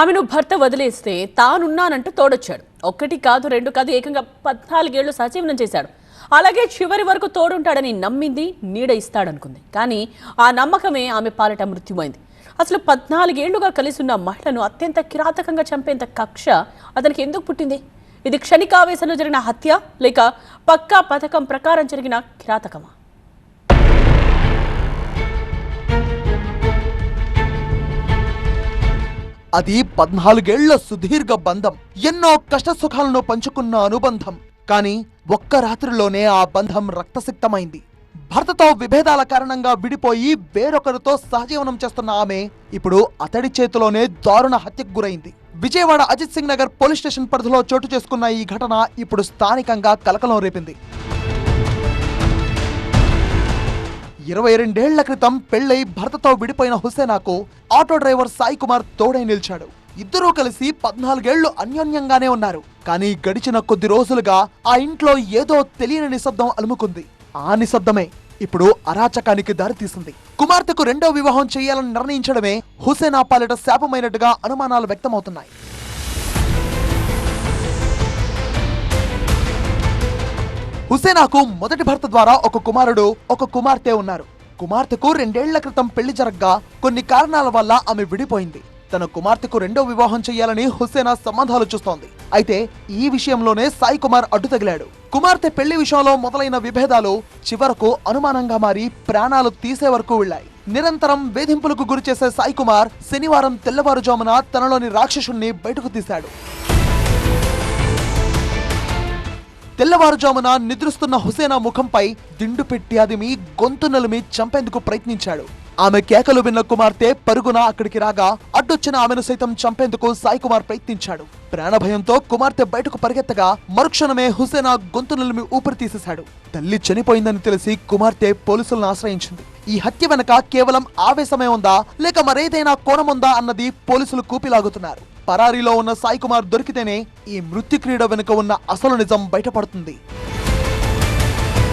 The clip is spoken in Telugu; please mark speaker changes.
Speaker 1: ఆమెను భర్త వదిలేస్తే తానున్నానంటూ తోడొచ్చాడు. ఒక్కటి కాదు రెండు కాదు ఏకంగా పద్నాలుగేళ్ళు సజీవనం చేశాడు. అలాగే చివరి వరకు తోడుంటాడని నమ్మింది నీడ ఇస్తాడనుకుంది. కానీ ఆ నమ్మకమే ఆమె పాలట మృత్యుమైంది అసలు పద్నాలుగేళ్ళుగా కలిసి ఉన్న మహిళను అత్యంత కిరాతకంగా చంపేంత కక్ష అతనికి ఎందుకు పుట్టింది? ఇది క్షణికావేశంలో జరిగిన హత్య లేక పక్కా పథకం ప్రకారం జరిగిన కిరాతకమా?
Speaker 2: అది పద్నాలుగేళ్ళ సుదీర్ఘ బంధం. ఎన్నో కష్ట సుఖాలను పంచుకున్న అనుబంధం. కానీ ఒక్క రాత్రిలోనే ఆ బంధం రక్తసిక్తమైంది. భర్తతో విభేదాల కారణంగా విడిపోయి వేరొకరితో సహజీవనం చేస్తున్న ఆమె ఇప్పుడు అతడి చేతిలోనే దారుణ హత్యకు గురైంది. విజయవాడ అజిత్ సింగ్ నగర్ పోలీస్ స్టేషన్ పరిధిలో చోటు చేసుకున్న ఈ ఘటన ఇప్పుడు స్థానికంగా కలకలం రేపింది. ఇరవై రెండేళ్ళ క్రితం పెళ్ళై భర్తతో విడిపోయిన హుసేనాకు ఆటో డ్రైవర్ సాయి కుమార్ తోడై నిలిచాడు. ఇద్దరూ కలిసి పద్నాలుగేళ్ళు అన్యోన్యంగానే ఉన్నారు. కానీ గడిచిన కొద్ది రోజులుగా ఆ ఇంట్లో ఏదో తెలియని నిశ్శబ్దం అలుముకుంది. ఆ నిశ్శబ్దమే ఇప్పుడు అరాచకానికి దారితీసింది. కుమార్తెకు రెండో వివాహం చేయాలని నిర్ణయించడమే హుసేనా పాలిట శాపమైనట్టుగా అనుమానాలు వ్యక్తమవుతున్నాయి. హుసేనాకు మొదటి భర్త ద్వారా ఒక కుమారుడు ఒక కుమార్తె ఉన్నారు. కుమార్తెకు రెండేళ్ళ క్రితం పెళ్ళి జరగ్గా కొన్ని కారణాల వల్ల ఆమె విడిపోయింది. తన కుమార్తెకు రెండో వివాహం చేయాలని హుసేనా సంబంధాలు చూస్తోంది. అయితే ఈ విషయంలోనే సాయి కుమార్ అడ్డు తగిలాడు. కుమార్తె పెళ్ళి విషయంలో మొదలైన విభేదాలు చివరకు అనుమానంగా మారి ప్రాణాలు తీసే వరకు వెళ్ళాయి. నిరంతరం వేధింపులకు గురిచేసే సాయి కుమార్ శనివారం తెల్లవారుజామున తనలోని రాక్షసుణ్ణి బయటకు తీశాడు. తెల్లవారుజామున నిద్రిస్తున్న హుసేనా ముఖంపై దిండు పెట్టి అదిమి గొంతు నలిమి చంపేందుకు ప్రయత్నించాడు. ఆమె కేకలు విన్న కుమార్తె పరుగున అక్కడికి రాగా అడ్డొచ్చిన ఆమెను సైతం చంపేందుకు సాయి కుమార్ ప్రయత్నించాడు. ప్రాణభయంతో కుమార్తె బయటకు పరిగెత్తగా మరుక్షణమే హుసేనా గొంతు నలిమి ఊపిరి తీసేశాడు. తల్లి చనిపోయిందని తెలిసి కుమార్తె పోలీసులను ఆశ్రయించింది. ఈ హత్య వెనక కేవలం ఆవేశమే ఉందా లేక మరేదైనా కోణముందా అన్నది పోలీసులు కూపిలాగుతున్నారు. పరారీలో ఉన్న సాయి కుమార్ దొరికితేనే ఈ మృత్యు క్రీడ వెనుక ఉన్న అసలు నిజం బయటపడుతుంది.